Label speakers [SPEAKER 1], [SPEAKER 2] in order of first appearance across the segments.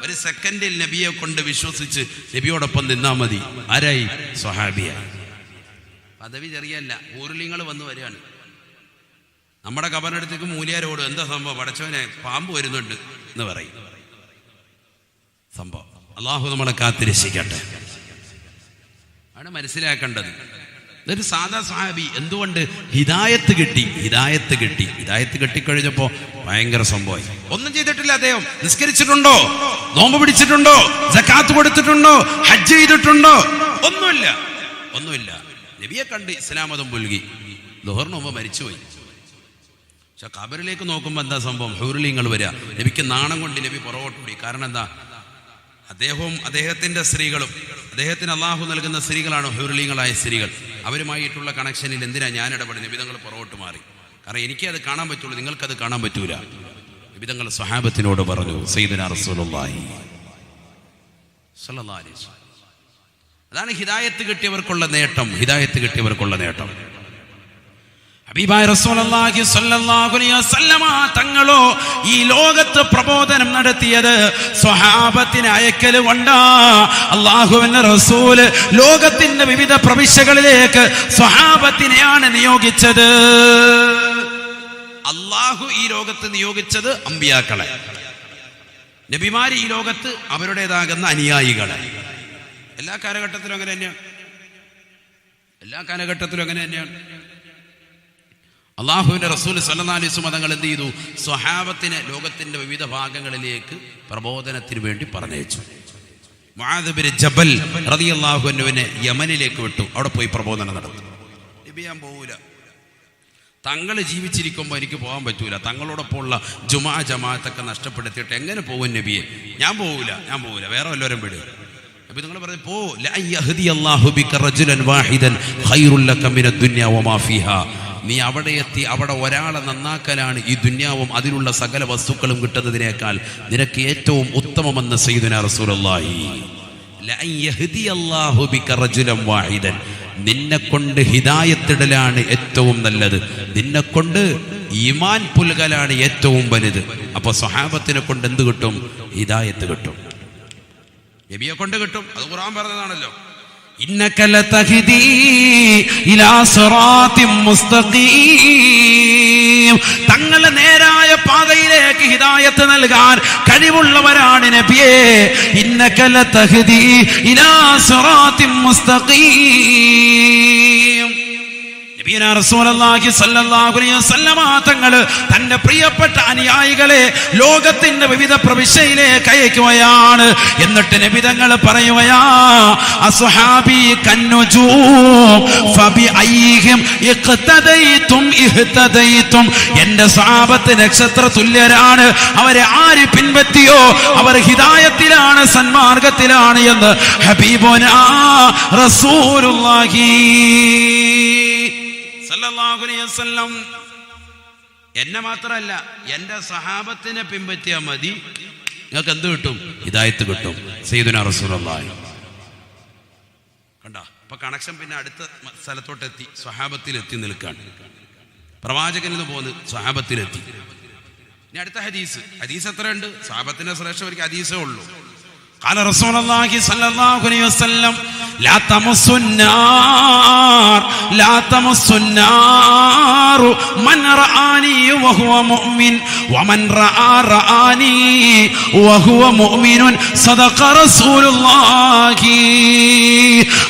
[SPEAKER 1] ഒരു സെക്കൻഡിൽ നബിയെ കൊണ്ട് വിശ്വസിച്ച് നബിയോടൊപ്പം നിന്നാ മതി. ആരായി? സ്വഹാബിയ. പദവി ചെറിയല്ല. ഊരുലിങ്ങൾ വന്ന് വരികയാണ്. നമ്മുടെ കബറിനടുത്തേക്ക് മൂലിയാരോട് എന്താ സംഭവം? പടച്ചവനെ പാമ്പ് വരുന്നുണ്ട് എന്ന് പറയും. സംഭവം. അള്ളാഹു നമ്മളെ കാത്തിരക്ഷിക്കട്ടെ. ആണ് മനസ്സിലാക്കേണ്ടത്. ഇതൊരു സാധാ സാഹബി എന്തുകൊണ്ട് ഹിദായത്ത് കിട്ടി? ഹിദായത്ത് കിട്ടി. ഹിദായത്ത് കിട്ടിക്കഴിഞ്ഞപ്പോ ഭയങ്കര സംഭവം ഒന്നും ചെയ്തിട്ടില്ല അദ്ദേഹം. നിസ്കരിച്ചിട്ടുണ്ടോ? നോമ്പ് പിടിച്ചിട്ടുണ്ടോ? ജക്കാത്ത് കൊടുത്തിട്ടുണ്ടോ? ഹജ്ജ് ചെയ്തിട്ടുണ്ടോ? ഒന്നുമില്ല. ഒന്നുമില്ല. നബിയെ കണ്ട് ഇസ്ലാമതം പുൽകി. ദുഹറിന് മുമ്പ് മരിച്ചുപോയി. പക്ഷെ കബറിലേക്ക് നോക്കുമ്പോൾ എന്താ സംഭവം? ഹൗരലിങ്ങൾ വരിക നബിക്ക് നാണം കൊണ്ട് നബി പുറകോട്ടുകൂടി കാരണം എന്താ? അദ്ദേഹവും അദ്ദേഹത്തിന്റെ സ്ത്രീകളും അദ്ദേഹത്തിന് അള്ളാഹു നൽകുന്ന സ്ത്രീകളാണ് ഹൗരലിങ്ങളായ സ്ത്രീകൾ. അവരുമായിട്ടുള്ള കണക്ഷനിൽ എന്തിനാ ഞാൻ ഇടപെടുന്നത്? വിവിധങ്ങൾ പുറകോട്ട് മാറി. കാരണം എനിക്ക് അത് കാണാൻ പറ്റുള്ളൂ. നിങ്ങൾക്കത് കാണാൻ പറ്റൂല. വിവിധങ്ങൾ സ്വഹാബത്തിനോട് പറഞ്ഞു റസൂലുള്ളാഹി. അതാണ് ഹിദായത്ത് കിട്ടിയവർക്കുള്ള നേട്ടം. ഹിദായത്ത് കിട്ടിയവർക്കുള്ള നേട്ടം ഹബീബായ റസൂലുള്ളാഹി സ്വല്ലല്ലാഹു അലൈഹി വസല്ലമ തങ്ങളോ ഈ ലോകത്ത് പ്രബോധനം നടത്തിയത് സ്വഹാബത്തിന് അയക്കൽ കൊണ്ടാ. അള്ളാഹുവിന്റെ റസൂൽ ലോകത്തിന്റെ വിവിധ പ്രവിശ്യകളിലേക്ക് സ്വഹാബത്തിനെയാണ് നിയോഗിച്ചത്. അള്ളാഹു ഈ ലോകത്ത് നിയോഗിച്ചത് അമ്പിയാക്കളെ. നബിമാര് ഈ ലോകത്ത് അവരുടേതാകുന്ന അനുയായികളെ. എല്ലാ കാലഘട്ടത്തിലും അങ്ങനെ തന്നെയാണ്. എല്ലാ കാലഘട്ടത്തിലും അങ്ങനെ തന്നെയാണ്. അള്ളാഹുവിന്റെ റസൂൽ സല്ലാലിസ് മതങ്ങൾ എന്ത് ചെയ്തു? സ്വഹാബത്തിനെ ലോകത്തിന്റെ വിവിധ ഭാഗങ്ങളിലേക്ക് പ്രബോധനത്തിന് വേണ്ടി പറഞ്ഞയച്ചു. മുആദബിന് ജബൽ റളിയല്ലാഹുവിനെ യമനിലേക്ക് വിട്ടു. അവിടെ പോയി പ്രബോധനം നടത്തി. ലഭിയാൻ പോവില്ല തങ്ങൾ ജീവിച്ചിരിക്കുമ്പോൾ എനിക്ക് പോകാൻ പറ്റൂല. തങ്ങളോടൊപ്പം ഉള്ള ജുമാ ജമാഅത്തൊക്കെ നഷ്ടപ്പെടുത്തിയിട്ട് എങ്ങനെ പോകും നബിയെ? ഞാൻ പോകൂല ഞാൻ പോകൂല വേറെ വല്ലവരും വിടുക നബി നിങ്ങൾ പറഞ്ഞു പോ. ലാ യഹ്ദി അല്ലാഹു ബിക റജുലൻ വാഹിദൻ ഖൈറുൽ ലക മിന ദുനിയാ വമാ ഫീഹാ. നീ അവിടെ എത്തി അവിടെ ഒരാളെ നന്നാക്കലാണ് ഈ ദുന്യാവും അതിലുള്ള സകല വസ്തുക്കളും കിട്ടുന്നതിനേക്കാൾ നിനക്ക് ഏറ്റവും ഉത്തമമെന്ന് റജുലൻ വാഹിദൻ. നിന്നെ കൊണ്ട് ഹിതായത്തിടലാണ് ഏറ്റവും നല്ലത്. നിന്നെ കൊണ്ട് ഈമാൻ പുൽകലാണ് ഏറ്റവും വലുത്. അപ്പൊ സ്വഹാബത്തിനെ കൊണ്ട് എന്ത് കിട്ടും? ഹിതായത്ത് കിട്ടും. നബിയെ കൊണ്ട് കിട്ടും. അത് ഖുർആൻ പറഞ്ഞതാണല്ലോ. ഇലാ മുസ്തഖീം. തങ്ങളെ നേരായ പാതയിലേക്ക് ഹിതായത്ത് നൽകാൻ കഴിവുള്ളവരാണ് നബിയെ. ഇന്നക്കല ലതഹ്ദീ ഇലാ സിറാത്തിൻ മുസ്തഖീം. തങ്ങൾ തന്റെ പ്രിയപ്പെട്ട അനുയായികളെ ലോകത്തിന്റെ വിവിധ പ്രവിശ്യയിലേക്ക് അയക്കുകയാണ്. എന്നിട്ട് നബി തങ്ങൾ പറയുകയാ അസ്ഹാബി എന്റെ സ്വഹാബത്ത് നക്ഷത്ര തുല്യരാണ്. അവരെ ആര് പിൻപറ്റിയോ? അവർ ഹിതായത്തിലാണ് സന്മാർഗത്തിലാണ് എന്ന് ഹബീബോനാ റസൂലുള്ളാഹി. എന്നെ മാത്രമല്ല എന്റെ സഹാബത്തിനെ പിൻപറ്റിയാൽ മതി. നിങ്ങൾക്ക് എന്ത് കിട്ടും? ഇതായിട്ട് കിട്ടും. സയ്യിദുനാ റസൂലുള്ളാഹി. കണ്ട? അപ്പൊ കണക്ഷൻ പിന്നെ അടുത്ത സ്ഥലത്തോട്ടെത്തി. സ്വഹാബത്തിലെത്തി നിൽക്കാണ്. പ്രവാചകൻ നിന്ന് പോന്ന് സ്വഹാബത്തിലെത്തി ഇനി അടുത്ത ഹദീസ്. ഹദീസ് എത്രയുണ്ട്? സ്വഹാബത്തിന്റെ ശ്രേഷ്ഠ ഒരു ഹദീസേ ഉള്ളൂ. قال رسول الله صلى الله عليه وسلم لا تمس النار لا تمس النار من رآني وهو مؤمن ومن رأى رآني وهو مؤمن صدق رسول الله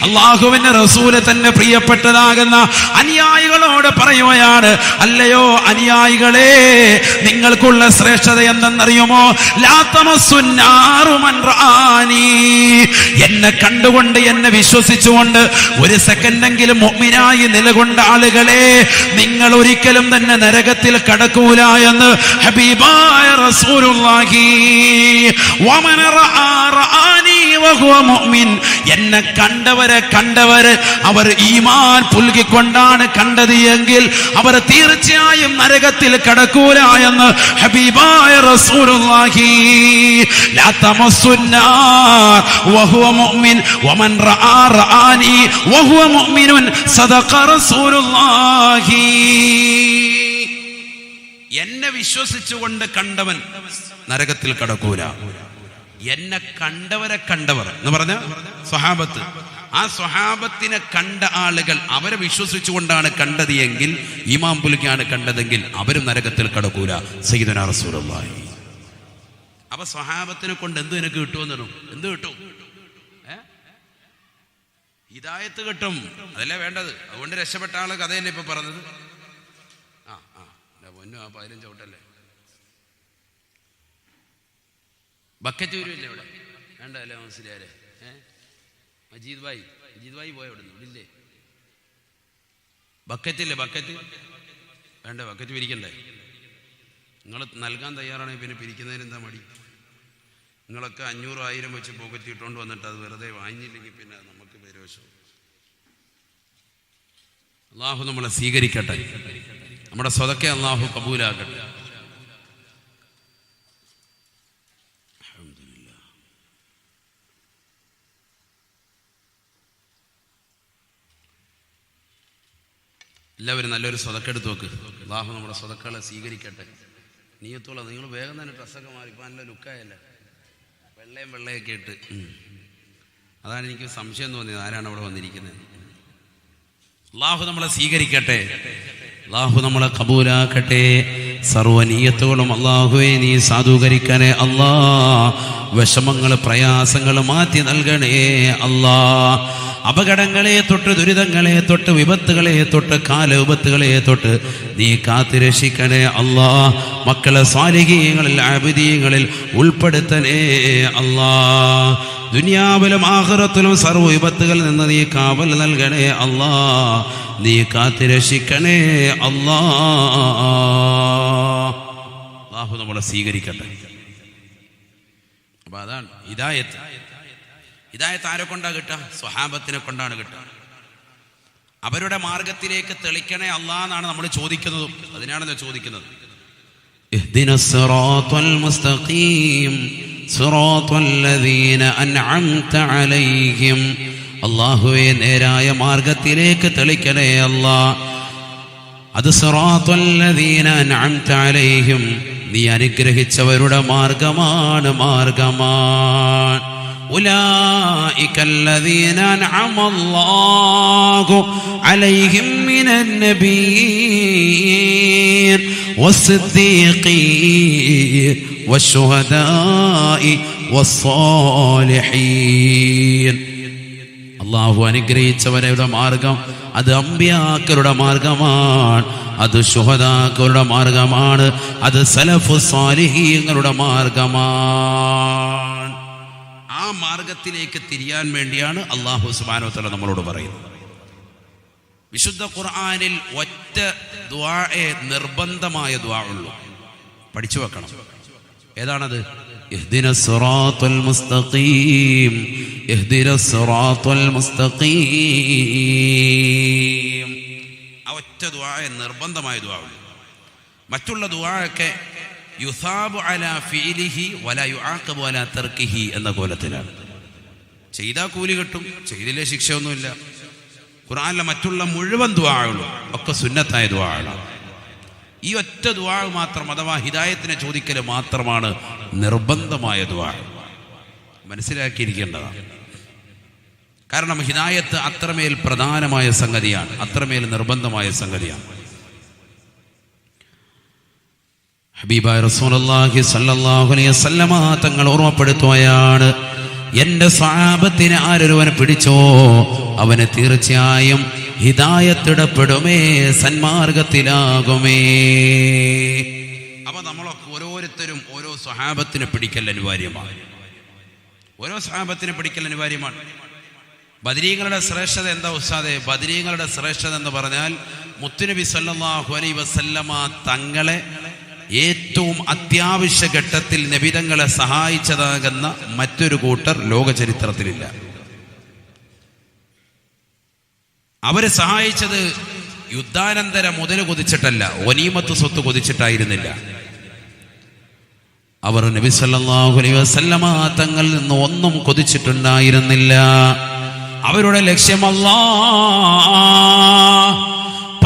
[SPEAKER 1] അള്ളാഹുവിന്റെ റസൂല് തന്നെ പ്രിയപ്പെട്ടതാകുന്ന അനുയായികളോട് പറയുകയാണ് അല്ലയോ അനുയായികളെ നിങ്ങൾക്കുള്ള ശ്രേഷ്ഠത എന്തെന്നറിയുമോ ലാത്തമസുന്നാറുമൻ എന്നെ കണ്ടുകൊണ്ട് എന്നെ വിശ്വസിച്ചുകൊണ്ട് ഒരു സെക്കൻഡെങ്കിലും മുഅ്മിനായി നിലകൊണ്ട ആളുകളെ നിങ്ങൾ ഒരിക്കലും തന്നെ നരകത്തിൽ കടക്കൂല എന്ന് ഹബീബായ റസൂലുള്ളാഹി. വമന മുഅ്മിൻ. എന്നെ കണ്ടവരെ കണ്ടവര് അവർ ഈമാൻ പുൽകിക്കൊണ്ടാണ് കണ്ടത് എങ്കിൽ അവർ തീർച്ചയായും നരകത്തിൽ കടക്കൂല എന്ന് ഹബീബായ റസൂലുള്ളാഹി. ലാ തമസ്സുന്നാർ വഹുവ മുഅ്മിൻ വമൻ റആ وهو വഹുവ صدق സദഖ الله. എന്നെ വിശ്വസിച്ചുകൊണ്ട് കണ്ടവൻ നരകത്തിൽ കടക്കൂല. എന്നെ കണ്ടവരെ കണ്ടവർ. എന്ന് പറഞ്ഞ സ്വഹാബത്ത്. ആ സ്വഹാബത്തിനെ കണ്ട ആളുകൾ അവരെ വിശ്വസിച്ചുകൊണ്ടാണ് കണ്ടത് എങ്കിൽ ഇമാം പുലിക്കാണ് കണ്ടതെങ്കിൽ അവരും നരകത്തിൽ കടക്കൂല. സയ്യിദുനാ റസൂലുള്ളാഹി. അപ്പൊ സ്വഹാബത്തിനെ കൊണ്ട് എന്ത് നിനക്ക് കിട്ടുമെന്നു എന്ത് കിട്ടും? ഹിതായത്ത് കിട്ടും. അതല്ലേ വേണ്ടത്? അതുകൊണ്ട് രക്ഷപ്പെട്ട ആൾ കഥ തന്നെ ഇപ്പൊ പറഞ്ഞത്? ആ ആ. പൊന്നു ആ പതിനഞ്ച് ഔട്ടല്ലേ? ബക്കറ്റ് വരുമില്ലേ ഇവിടെ മനസ്സിലാരെ ഏ? മജീദ് ഭായി. മജീദ് ഭായി പോയ അവിടെ നിന്ന് ഇല്ലേ ബക്കറ്റില്ലേ ബക്കറ്റ്? വേണ്ട ബക്കറ്റ് പിരിക്കണ്ടേ? നിങ്ങൾ നൽകാൻ തയ്യാറാണെങ്കിൽ പിന്നെ പിരിക്കുന്നതിന് എന്താ മടി? നിങ്ങളൊക്കെ അഞ്ഞൂറ് ആയിരം വെച്ച് പോക്കറ്റ് ഇട്ടുകൊണ്ട് വന്നിട്ട് അത് വെറുതെ വാങ്ങിയില്ലെങ്കിൽ പിന്നെ നമുക്ക് പേരോശം അള്ളാഹു നമ്മളെ സ്വീകരിക്കട്ടെ. നമ്മുടെ സ്വതക്കെ അള്ളാഹു അൽഹംദുലില്ലാ. എല്ലാവരും നല്ലൊരു സ്വതക്കെടുത്ത് നോക്ക്. അള്ളാഹു നമ്മുടെ സ്വതക്കളെ സ്വീകരിക്കട്ടെ. നീയത്തോളം നിങ്ങൾ വേഗം തന്നെ ഡ്രസ്സൊക്കെ മാറി. ഇപ്പം നല്ല ലുക്കായല്ലേ? വെള്ളയും വെള്ളയൊക്കെ ഇട്ട്. അതാണ് എനിക്ക് സംശയം തോന്നിയത്. ആരാണ് അവിടെ വന്നിരിക്കുന്നത്? അള്ളാഹു നമ്മളെ സ്വീകരിക്കട്ടെ. അള്ളാഹു നമ്മളെ കബൂലാക്കട്ടെ. സർവനീയത്തോളം അള്ളാഹുവെ നീ സാധൂകരിക്കണേ അള്ളാ വിഷമങ്ങൾ പ്രയാസങ്ങൾ മാറ്റി നൽകണേ അല്ലാ. അപകടങ്ങളെ തൊട്ട് ദുരിതങ്ങളെ തൊട്ട് വിപത്തുകളെ തൊട്ട് കാലവിപത്തുകളെ തൊട്ട് നീ കാത്തു രക്ഷിക്കണേ അല്ലാ. മക്കളെ സ്വാലികീയങ്ങളിൽ ആബിദീയങ്ങളിൽ ഉൾപ്പെടുത്തണേ അല്ലാ. ദുനിയാവിലും ആഹ്റത്തിലും സർവ വിപത്തുകളിൽ നിന്ന് നീ കാവൽ നൽകണേ അല്ലാ. നീ കാത്തു രക്ഷിക്കണേ അല്ലാ. നമ്മളെ സ്വീകരിക്കട്ടെ. അപ്പൊ അതാണ് ഹിദായത്ത്. ഹിദായത്ത് ആരെ കൊണ്ടാ കിട്ടുക സ്വഹാബത്തിനെ കൊണ്ടാണ് കിട്ടുക അവരുടെ മാർഗത്തിലേക്ക് തെളിക്കണേ അല്ലാ എന്നാണ് നമ്മൾ ചോദിക്കുന്നതും അതിനാണല്ലോ ചോദിക്കുന്നത് اهدنا الصراط المستقيم صراط الذين أنعمت عليهم അള്ളാഹുവെ നേരായ മാർഗത്തിലേക്ക് തെളിക്കണേ അല്ലാ അത് സിറാത്തുല്ലദീന അൻഅംത അലൈഹിം നീ അനുഗ്രഹിച്ചവരുടെ മാർഗമാണ് മാർഗമാണ് أولئك الذين أنعم الله عليهم من النبيين والصديقين والشهداء والصالحين അള്ളാഹു അനുഗ്രഹിച്ചവരുടെ മാർഗം അത് അമ്പ്യാക്കളുടെ മാർഗമാണ് അത് ശുഹദാക്കളുടെ മാർഗമാണ് അത് സലഫു സാലിഹീങ്ങളുടെ മാർഗമാണ് ആ മാർഗത്തിലേക്ക് തിരിയാൻ വേണ്ടിയാണ് അള്ളാഹു സുബാനോത്തല നമ്മളോട് പറയുന്നത്. വിശുദ്ധ ഖുർആാനിൽ ഒറ്റ ദ്വായെ നിർബന്ധമായ ദ്വാ ഉള്ളൂ. പഠിച്ചു വെക്കണം. ഏതാണത്? ഒറ്റ ദ്വായ നിർബന്ധമായ ദ്വാ മറ്റുള്ള ദ്വായൊക്കെ യുസാബു അല ഫീലിഹി വല യു ആക്കബു അല തർക്കിഹി എന്ന കോലത്തിലാണ്. ചെയ്താൽ കൂലി കിട്ടും ചെയ്തില്ലേ ശിക്ഷയൊന്നുമില്ല. ഖുറാനിലെ മറ്റുള്ള മുഴുവൻ ദ്വാകളും ഒക്കെ സുന്നത്തായ ദ്വാകളാണ് ഈ ഒറ്റ ദ്വാ മാത്രം അഥവാ ഹിദായത്തിനെ ചോദിക്കൽ മാത്രമാണ് നിർബന്ധമായ ദ്വാ മനസ്സിലാക്കിയിരിക്കേണ്ടതാണ്. കാരണം ഹിദായത്ത് അത്രമേൽ പ്രധാനമായ സംഗതിയാണ് അത്രമേൽ നിർബന്ധമായ സംഗതിയാണ്. ഹബീബായ റസൂലുള്ളാഹി സ്വല്ലല്ലാഹു അലൈഹി വസല്ലമ തങ്ങൾ ഓർമ്മപ്പെടുത്തുകയാണ് എന്റെ സ്വാപത്തിന് ആരൊരുവൻ പിടിച്ചോ? അവന് തീർച്ചയായും ഹിതായത്തിടപ്പെടുമേ സന്മാർഗത്തിലാകുമേ. അപ്പൊ നമ്മളൊക്കെ ഓരോരുത്തരും ഓരോ സ്വഹാബത്തിനെ പിടിക്കൽ അനിവാര്യമാണ്. ഓരോ സ്വഹാബത്തിനെ പിടിക്കൽ അനിവാര്യമാണ്. ബദരീങ്ങളുടെ ശ്രേഷ്ഠത എന്താ ഉസ്താദെ? ബദരീങ്ങളുടെ ശ്രേഷ്ഠത എന്ന് പറഞ്ഞാൽ മുത്തുനബി സല്ലാഹു അലൈ വസല്ലമ തങ്ങളെ ഏറ്റവും അത്യാവശ്യ ഘട്ടത്തിൽ നബിതങ്ങളെ സഹായിച്ചതാകുന്ന മറ്റൊരു കൂട്ടർ ലോക ചരിത്രത്തിലില്ല അവരെ സഹായിച്ചത് യുദ്ധാനന്തര മുതൽ കൊതിച്ചിട്ടല്ല ഒനീമത്ത് സ്വത്ത് കൊതിച്ചിട്ടായിരുന്നില്ല. അവർ നബി സല്ലല്ലാഹു അലൈഹി വസല്ലമ തങ്ങളിൽ നിന്ന് ഒന്നും കൊതിച്ചിട്ടുണ്ടായിരുന്നില്ല. അവരുടെ ലക്ഷ്യമല്ല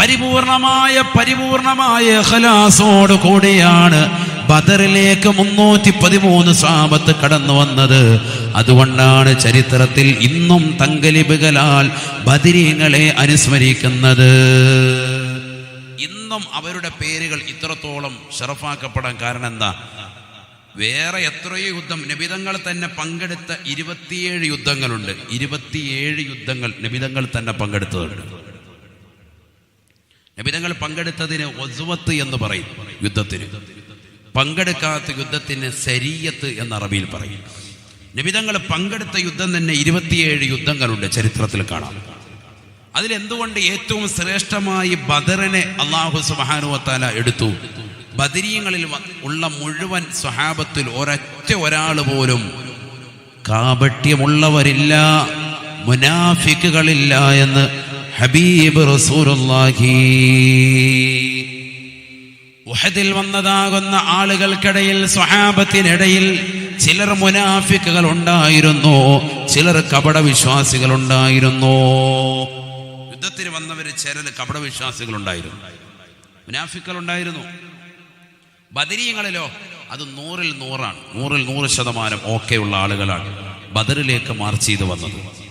[SPEAKER 1] പരിപൂർണമായ പരിപൂർണമായ ഖലാസോട് കൂടിയാണ് ബദറിലേക്ക് മുന്നൂറ്റി പതിമൂന്ന് സാപത്ത് കടന്നു വന്നത്. അതുകൊണ്ടാണ് ചരിത്രത്തിൽ ഇന്നും തങ്കലിബുകളാൽ ബദിരീങ്ങളെ അനുസ്മരിക്കുന്നത്. ഇന്നും അവരുടെ പേരുകൾ ഇത്രത്തോളം ഷറഫാക്കപ്പെടാൻ കാരണം എന്താ? വേറെ എത്രയോ യുദ്ധം നബിതങ്ങൾ തന്നെ പങ്കെടുത്ത ഇരുപത്തിയേഴ് യുദ്ധങ്ങളുണ്ട്. ഇരുപത്തിയേഴ് യുദ്ധങ്ങൾ നബിതങ്ങൾ തന്നെ പങ്കെടുത്തതുണ്ട്. നബിതങ്ങൾ പങ്കെടുത്തതിന് ഒസുവത്ത് എന്ന് പറയും യുദ്ധത്തിന്. പങ്കെടുക്കാത്ത യുദ്ധത്തിന് ശരീയത്ത് എന്ന് അറബിയിൽ പറയും. നബിതങ്ങൾ പങ്കെടുത്ത യുദ്ധം തന്നെ ഇരുപത്തിയേഴ് യുദ്ധങ്ങളുണ്ട് ചരിത്രത്തിൽ കാണാം. അതിലെന്തുകൊണ്ട് ഏറ്റവും ശ്രേഷ്ഠമായി ബദറിനെ അള്ളാഹു സുബാനുവത്താല എടുത്തു? ബദരീങ്ങളിൽ ഉള്ള മുഴുവൻ സ്വഹാബത്തിൽ ഒരൊറ്റ ഒരാൾ പോലും കാപട്യമുള്ളവരില്ല മുനാഫിക്കുകളില്ല എന്ന് ഹബീബ് റസൂലുള്ളാഹി. ഉഹദിൽ വന്നതാകുന്ന ആളുകൾക്കിടയിൽ സ്വഹാബത്തിനിടയിൽ ചിലർ മുനാഫിക്കുകൾ ഉണ്ടായിരുന്നു ചിലർ കപട വിശ്വാസികൾ ഉണ്ടായിരുന്നു. യുദ്ധത്തിന് വന്നവർ ചിലർ കപട വിശ്വാസികൾ ഉണ്ടായിരുന്നു. മുനാഫിക്കൾ ഉണ്ടായിരുന്നു. ബദരീങ്ങളിലോ അത് നൂറിൽ നൂറാണ്. നൂറിൽ നൂറ് ശതമാനം ഓക്കെയുള്ള ആളുകളാണ് ബദറിലേക്ക് മാർച്ച് ചെയ്ത് വന്നത്.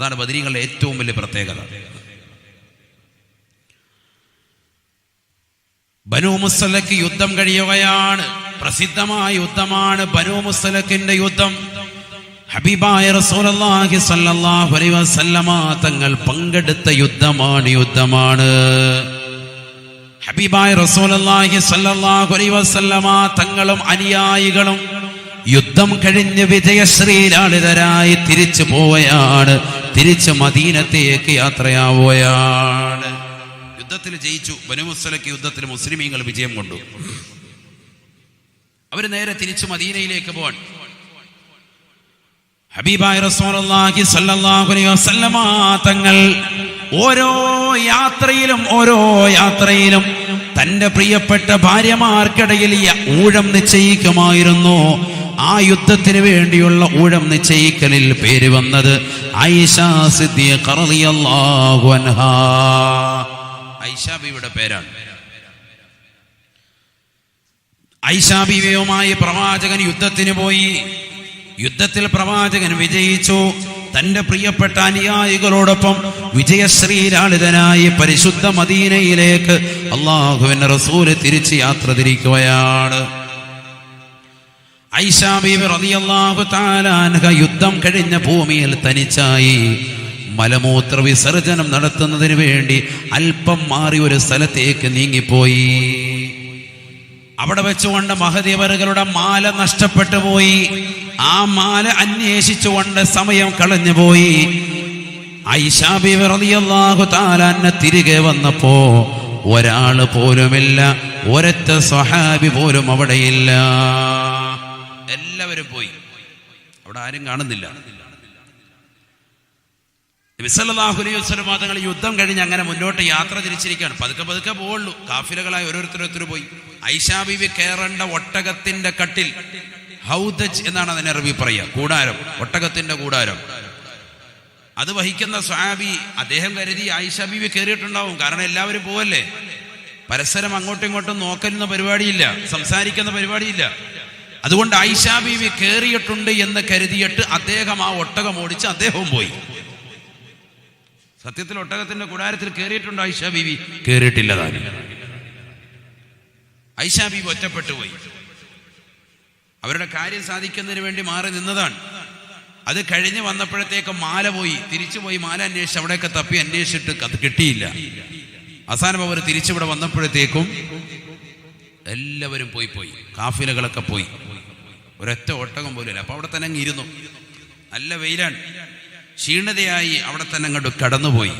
[SPEAKER 1] അതാണ് ബദരീങ്ങളുടെ ഏറ്റവും വലിയ പ്രത്യേകത. ബനു മുസ്തലക്ക് യുദ്ധം കഴിയുകയാണ്. പ്രസിദ്ധമായ യുദ്ധമാണ് ബനു മുസ്തലക്കിന്റെ യുദ്ധം. ഹബീബായ റസൂലുള്ളാഹി സ്വല്ലല്ലാഹു അലൈഹി വസല്ലമ തങ്ങൾ പങ്കെടുത്ത യുദ്ധമാണ് യുദ്ധമാണ്. ഹബീബായ റസൂലുള്ളാഹി സ്വല്ലല്ലാഹു അലൈഹി വസല്ലമ തങ്ങളും അനുയായികളും യുദ്ധം കഴിഞ്ഞ് വിജയശ്രീലാളിതരായി തിരിച്ചു പോവുകയാണ്. തിരിച്ച് മദീനത്തേക്ക് യാത്രയാവുകയാണ്. യുദ്ധത്തിൽ ജയിച്ചു. ബനുമുസ്സലക്ക് യുദ്ധത്തിൽ മുസ്ലിമീങ്ങൾ വിജയം കൊണ്ടു. അവർ നേരെ തിരിച്ചു മദീനയിലേക്ക് പോവാൻ. ഹബീബായ റസൂലുള്ളാഹി അലൈഹി വസല്ലമ തങ്ങൾ ഓരോ യാത്രയിലും ഓരോ യാത്രയിലും തന്റെ പ്രിയപ്പെട്ട ഭാര്യമാർക്കിടയിൽ ഊഴം നിശ്ചയിക്കുമായിരുന്നു. ആ യുദ്ധത്തിന് വേണ്ടിയുള്ള ഊഴം നിശ്ചയിക്കലിൽ പേര് വന്നത് ഐഷാബിയുടെ പേരാണ്. ഐഷാ ബീവിയുമായി പ്രവാചകൻ യുദ്ധത്തിന് പോയി. യുദ്ധത്തിൽ പ്രവാചകൻ വിജയിച്ചു. തന്റെ പ്രിയപ്പെട്ട അനുയായികളോടൊപ്പം വിജയശ്രീലാളിതനായി പരിശുദ്ധ മദീനയിലേക്ക് അള്ളാഹുവിന്റെ റസൂൽ തിരിച്ച് യാത്ര തിരിക്കുകയാണ്. യുദ്ധം കഴിഞ്ഞ ഭൂമിയിൽ തനിച്ചായി. മലമൂത്ര വിസർജനം നടത്തുന്നതിന് വേണ്ടി അല്പം മാറി ഒരു സ്ഥലത്തേക്ക് നീങ്ങിപ്പോയി. അവിടെ വെച്ചുകൊണ്ട് മഹദേവറുകളുടെ മാല നഷ്ടപ്പെട്ടു പോയി. ആ മാല അന്വേഷിച്ചുകൊണ്ട് സമയം കളഞ്ഞു പോയി. റളിയല്ലാഹു താലാന്നെ തിരികെ വന്നപ്പോ ഒരാൾ പോലുമില്ല ഒരൊറ്റ സ്വഹാബി പോലും അവിടെയില്ല. എല്ലാവരും പോയി. അവിടെ ആരും കാണുന്നില്ല. നബിസല്ലാഹു അലൈഹി വസ്ലം യുദ്ധം കഴിഞ്ഞ് അങ്ങനെ മുന്നോട്ട് യാത്ര തിരിച്ചിരിക്കുകയാണ്. പതുക്കെ പതുക്കെ പോവുള്ളൂ. കാഫിലകളായി ഓരോരുത്തരോരുത്തർ പോയി. ഐഷാബിബി കയറേണ്ട ഒട്ടകത്തിന്റെ കട്ടിൽ ഹൗദജ് എന്നാണ് അതിനെ അറബി പറയുക. കൂടാരം. ഒട്ടകത്തിന്റെ കൂടാരം. അത് വഹിക്കുന്ന സ്വാബി അദ്ദേഹം കരുതി ആയിഷ ബീവി കയറിയിട്ടുണ്ടാവും. കാരണം എല്ലാവരും പോവല്ലേ? പരസ്പരം അങ്ങോട്ടും ഇങ്ങോട്ടും നോക്കലുന്ന പരിപാടിയില്ല. സംസാരിക്കുന്ന പരിപാടിയില്ല. അതുകൊണ്ട് ആയിഷാ ബീവി കയറിയിട്ടുണ്ട് എന്ന് കരുതിയിട്ട് അദ്ദേഹം ആ ഒട്ടകം ഓടിച്ച് അദ്ദേഹവും പോയി. സത്യത്തിൽ ഒട്ടകത്തിന്റെ കൂടാരത്തിൽ കയറിയിട്ടുണ്ട് ഐഷാ ബീവി? കയറിയിട്ടില്ല താനും. ഐഷ ബീവി ഒറ്റപ്പെട്ടു പോയി. അവരുടെ കാര്യം സാധിക്കുന്നതിന് വേണ്ടി മാറി നിന്നതാണ്. അത് കഴിഞ്ഞ് വന്നപ്പോഴത്തേക്ക് മാല പോയി തിരിച്ചു പോയി മാല അന്വേഷിച്ച് അവിടെയൊക്കെ തപ്പി അന്വേഷിച്ചിട്ട് അത് കിട്ടിയില്ല. അവസാനം അവർ തിരിച്ചിവിടെ വന്നപ്പോഴത്തേക്കും എല്ലാവരും പോയി പോയി കാഫിലകളൊക്കെ പോയി. ഒരൊറ്റ ഒട്ടകം പോലും അപ്പൊ അവിടെ തന്നെ അങ്ങ് ഇരുന്നു. നല്ല വെയിലാണ്. ക്ഷീണതയായി അവിടെ തന്നെ അങ്ങോട്ട് കടന്നുപോയി.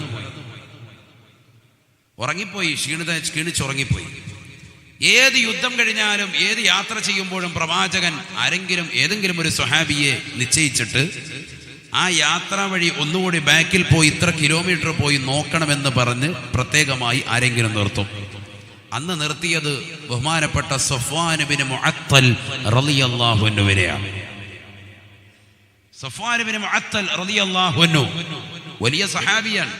[SPEAKER 1] ഉറങ്ങിപ്പോയി. ക്ഷീണിത ക്ഷീണിച്ചുറങ്ങിപ്പോയി. ഏത് യുദ്ധം കഴിഞ്ഞാലും ഏത് യാത്ര ചെയ്യുമ്പോഴും പ്രവാചകൻ ആരെങ്കിലും ഏതെങ്കിലും ഒരു സ്വഹാബിയെ നിശ്ചയിച്ചിട്ട് ആ യാത്ര വഴി ഒന്നുകൂടി ബാക്കിൽ പോയി ഇത്ര കിലോമീറ്റർ പോയി നോക്കണമെന്ന് പറഞ്ഞ് പ്രത്യേകമായി ആരെങ്കിലും നിർത്തും. അന്ന് നിർത്തിയത് ബഹുമാനപ്പെട്ട സഫ്വാനുബിന് മുഅത്തൽ റളിയല്ലാഹുവിനെയാണ് സഫ്വാനുബിന് മുഅത്തൽ റളിയല്ലാഹുവിനു വലിയ സഹാബിയാണ്.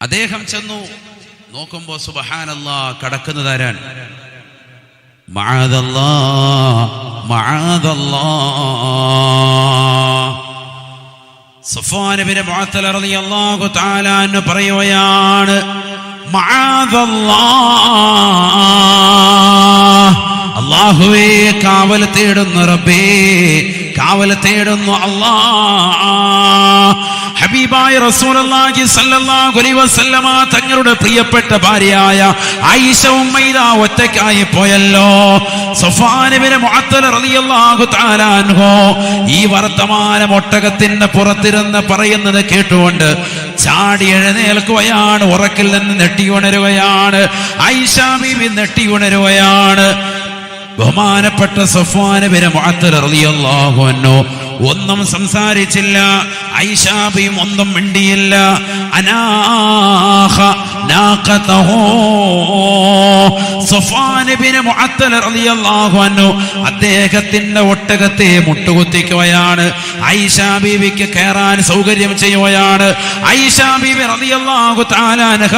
[SPEAKER 1] അദ്ദേഹം ചെന്നു നോക്കുമ്പോൾ സുബഹാനല്ലാ ഇബ്നു മുഅത്തൽ റളിയല്ലാഹു തആല അൻഹു പറയുകയാണ് അല്ലാഹുവേ കാവൽ തേടുന്നു റബ്ബേ. കാവൽ തേടുന്നു അള്ളാ ഹബീബായ അലൈഹി വസല്ലമ തങ്ങളുടെ പ്രിയപ്പെട്ട ഭാര്യയായ ആയിഷ ഉമ്മൈദ ഒറ്റയ്ക്കായി പോയല്ലോ. സൊഫാനുവിനെ റളിയല്ലാഹു ഈ വർത്തമാനം ഒട്ടകത്തിന്റെ പുറത്തിരുന്ന് പറയുന്നത് കേട്ടുകൊണ്ട് ചാടി എഴുന്നേൽക്കുകയാണ് ഉറക്കിൽ നിന്ന് നെട്ടി ഉണരുകയാണ് ആയിഷ ബീബി നെട്ടി ഉണരുകയാണ്. ബഹുമാനപ്പെട്ട റളിയല്ലാഹു അൻഹു ഒന്നും സംസാരിച്ചില്ല ഐഷാബിയും ഒന്നും മിണ്ടിയില്ല. അനാഹ അദ്ദേഹത്തിന്റെ ഒട്ടകത്തെ മുട്ടുകുത്തിക്കുകയാണ്. ഐഷ ബീവിക്ക് കയറാൻ സൗകര്യം ചെയ്യുകയാണ്. ഐഷ ബീവി റളിയല്ലാഹു തആല അൻഹ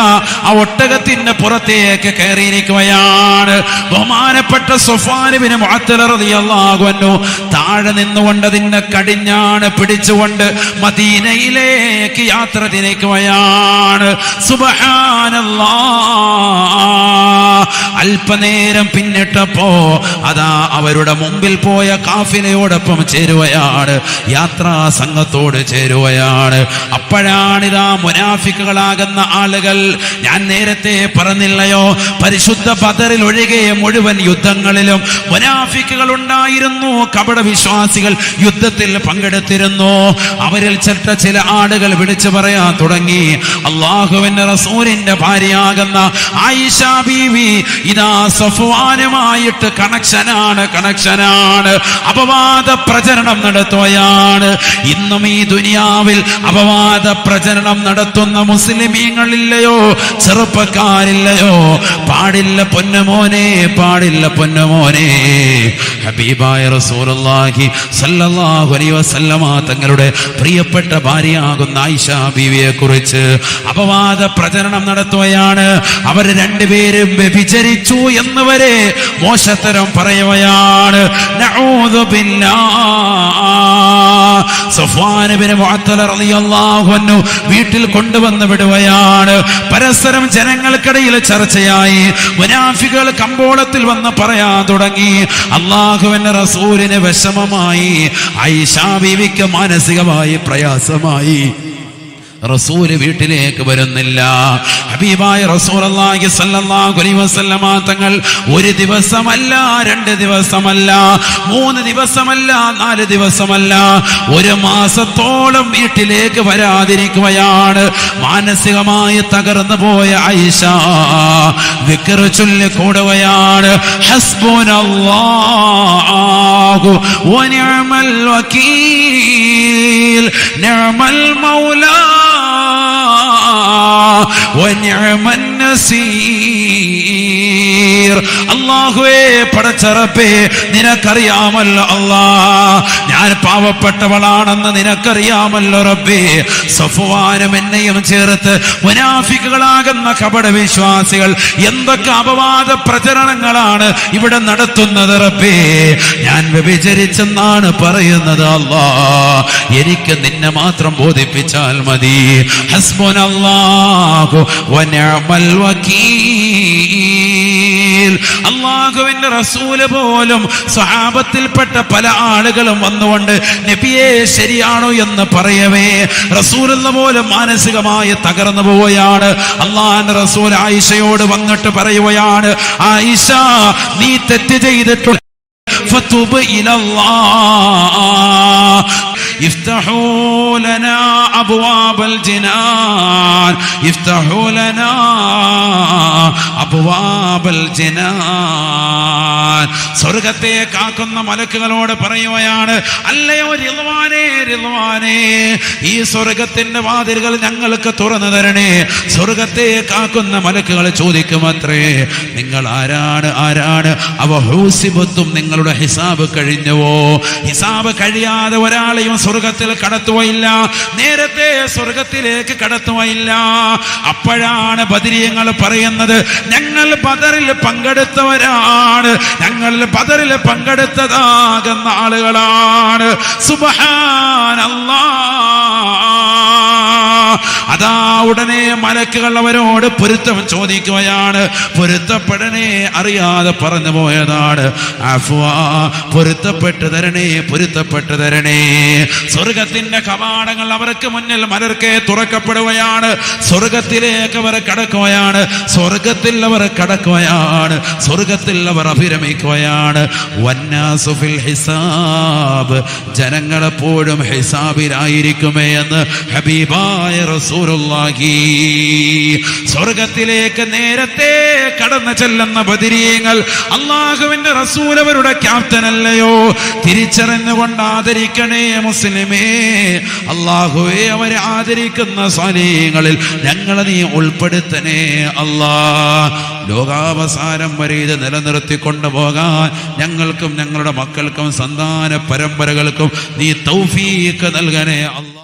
[SPEAKER 1] ആ ഒട്ടകത്തിന്റെ പുറത്തേക്ക് കയറിയിരിക്കുകയാണ്. ബഹുമാനപ്പെട്ട സുഫാൻ ബിന് മുഅത്തൽ റളിയല്ലാഹു താഴെ നിന്നുകൊണ്ട് അതിനെ കടിഞ്ഞാണ് പിടിച്ചുകൊണ്ട് മദീനയിലേക്ക് യാത്ര തിരിക്കുകയാണ്. അല്പനേരം പിന്നിട്ടപ്പോ അതാ അവരുടെ മുമ്പിൽ പോയ കാഫിലയോടൊപ്പം ചേരുവയാണ് യാത്രാ സംഘത്തോട് ചേരുവയാണ് അപ്പോഴാണിതാ മുനാഫിക്കുകളാകുന്ന ആളുകൾ ഞാൻ നേരത്തെ പറഞ്ഞില്ലയോ? പരിശുദ്ധ ബദറിൽ ഒഴികെ മുഴുവൻ യുദ്ധങ്ങളിലും മുനാഫിക്കുകൾ ഉണ്ടായിരുന്നു കപട വിശ്വാസികൾ യുദ്ധത്തിൽ പങ്കെടുത്തിരുന്നു. അവരിൽ ചെട്ട ചില ആളുകൾ വിളിച്ചു പറയാൻ തുടങ്ങി. അള്ളാഹുവിന്റെ റസൂലിന്റെ ഭാര്യയാകുന്ന ആയിഷ ബീവി ഇതാ സഫ്വാനുമായിട്ട് കണക്ഷനാണ് കണക്ഷനാണ്. അപവാദ പ്രചരണം നടത്തുകയാണ്. ഇന്നും ഈ ദുനിയാവിൽ അപവാദ പ്രചരണം നടത്തുന്ന മുസ്ലിമീങ്ങളില്ലയോ? ചെറുപ്പക്കാരില്ലയോ? പാടില്ല പൊന്നുമോനെ പാടില്ല പൊന്നുമോനെ. ഹബീബായ റസൂലുള്ളാഹി സല്ലല്ലാഹു അലൈഹി വസല്ലമ തങ്ങളുടെ പ്രിയപ്പെട്ട ഭാര്യയാകുന്ന ആയിഷ ബീവിയെ കുറിച്ച് അപവാദ പ്രചരണം നടത്തുകയാണ് അവർ രണ്ടുപേരും വ്യഭിചരിച്ചു എന്ന് വരെ മോശത്തരം പറയുകയാണ്. വീട്ടിൽ കൊണ്ടുവന്ന് വിടുകയാണ്. പരസ്പരം ജനങ്ങൾക്കിടയിൽ ചർച്ചയായി. മുനാഫികൾ കമ്പോളത്തിൽ വന്ന് പറയാൻ തുടങ്ങി. അള്ളാഹുവിന്റെ റസൂലിന് വിഷമമായി. ഐഷാ ബീവിക്ക് മാനസികമായി പ്രയാസമായി. റസൂൽ വീട്ടിലേക്ക് വരുന്നില്ല. ഹബീബായ റസൂലുള്ളാഹി സല്ലല്ലാഹു അലൈഹി വസല്ലമ തങ്ങൾ ഒരു ദിവസമല്ല രണ്ട് ദിവസമല്ല മൂന്ന് ദിവസമല്ല നാല് ദിവസമല്ല ഒരു മാസത്തോളം വീട്ടിലേക്ക് വരാതിരിക്കുകയാണ്. മാനസികമായി തകർന്നു പോയ ഐഷ വിക്ർ ചൊല്ലി കൂടുകയാണ് ഹസ്ബുനല്ലാഹു വകീൽ മൗലാ വന്യമൻ ബിബസീർ അള്ളാഹുവേ പടച്ചറപ്പേ നിനക്കറിയാമല്ലോ അല്ലാ. ഞാൻ പാവപ്പെട്ടവളാണെന്ന് നിനക്കറിയാമല്ലോ റബ്ബേ. സഫുവാനും എന്നെയും ചേർത്ത് മുനാഫിക്കുകളാകുന്ന കപട വിശ്വാസികൾ എന്തൊക്കെ അപവാദ പ്രചരണങ്ങളാണ് ഇവിടെ നടത്തുന്നത് റബ്ബേ. ഞാൻ വ്യഭിചരിച്ചെന്നാണ് പറയുന്നത് അല്ലാ. എനിക്ക് നിന്നെ മാത്രം ബോധിപ്പിച്ചാൽ മതി. ഹസ്ബുനല്ലാഹു വനഅമൽ വക്കീൽ. അള്ളാഹുവിന്റെ റസൂൽ പോലും സ്വഹാബത്തിൽപ്പെട്ട പല ആളുകളും വന്നുകൊണ്ട് നബിയെ ശരിയാണോ എന്ന് പറയവേ. റസൂലെന്ന പോലും മാനസികമായി തകർന്നു പോവുകയാണ്. അള്ളാഹാന്റെ റസൂൽ ആയിഷയോട് വന്നിട്ട് പറയുകയാണ് ആയിഷ നീ തെറ്റ് ചെയ്തിട്ടുണ്ട്. افتحوا لنا أبواب الجنان افتحوا لنا أبواب الجنان സ്വർഗത്തെ കാക്കുന്ന മലക്കുകളോട് പറയുകയാണ് അല്ലയോ റിൽവാനേ റിൽവാനേ ഈ സ്വർഗത്തിന്റെ വാതിലുകൾ ഞങ്ങൾക്ക് തുറന്നു തരണേ സ്വർഗത്തെ കാക്കുന്ന മലക്കുകൾ ചോദിക്കുമത്രേ നിങ്ങൾ ആരാണ് ആരാണ് അവ ഹൂസിബത്തും നിങ്ങളുടെ ഹിസാബ് കഴിഞ്ഞുവോ ഹിസാബ് കഴിയാതെ ഒരാളെയും
[SPEAKER 2] സ്വർഗത്തിൽ കടത്തുകയില്ല. നേരത്തെ സ്വർഗത്തിലേക്ക് കടത്തുകയില്ല. അപ്പോഴാണ് ബദരീയങ്ങൾ പറയുന്നത് ഞങ്ങൾ ബദറിൽ പങ്കെടുത്തവരാണ്. ഞങ്ങൾ ബദറിൽ പങ്കെടുത്തതാകുന്ന ആളുകളാണ്. സുബഹാനല്ലാ. അതാ ഉടനെ മലക്കുകൾ അവരോട് പൊരുത്തം ചോദിക്കുകയാണ്. പൊരുത്തപ്പെടണേ അറിയാതെ പറഞ്ഞു പോയതാണ്. പൊരുത്തപ്പെട്ട് തരണേ പൊരുത്തപ്പെട്ട് തരണേ. സ്വർഗത്തിന്റെ കവാടങ്ങൾ അവർക്ക് മുന്നിൽ മലർക്കെ തുറക്കപ്പെടുകയാണ്. സ്വർഗത്തിലേക്ക് അവർ കടക്കുകയാണ്. സ്വർഗത്തിൽ അവർ കടക്കുകയാണ്. സ്വർഗത്തിൽ അവർ അഭിരമിക്കുകയാണ്. വന്നാസുഫിൽ ഹിസാബ്. ജനങ്ങളെപ്പോഴും ഹിസാബിലായിരിക്കുമേ എന്ന് ഹബീബായ റസൂലുള്ളാഹി. സ്വർഗത്തിലേക്ക് നേരത്തെ കടന്നു ചെല്ലുന്ന ബദിരിയങ്ങൾ അള്ളാഹുവിന്റെ റസൂൽ അവരുടെ ക്യാപ്റ്റൻ അല്ലയോ? തിരിച്ചറിഞ്ഞുകൊണ്ട് ആദരിക്കണേ മുസ്ലിമേ. അള്ളാഹുവെ അവരെ ആദരിക്കുന്ന സ്വാലീങ്ങളിൽ ഞങ്ങളെ നീ ഉൾപ്പെടുത്തണേ അല്ലാ. ലോകാവസാനം വരെ ഇത് നിലനിർത്തിക്കൊണ്ട് പോകാൻ ഞങ്ങൾക്കും ഞങ്ങളുടെ മക്കൾക്കും സന്താന പരമ്പരകൾക്കും നീ തൗഫീക്ക് നൽകണേ അല്ലാ.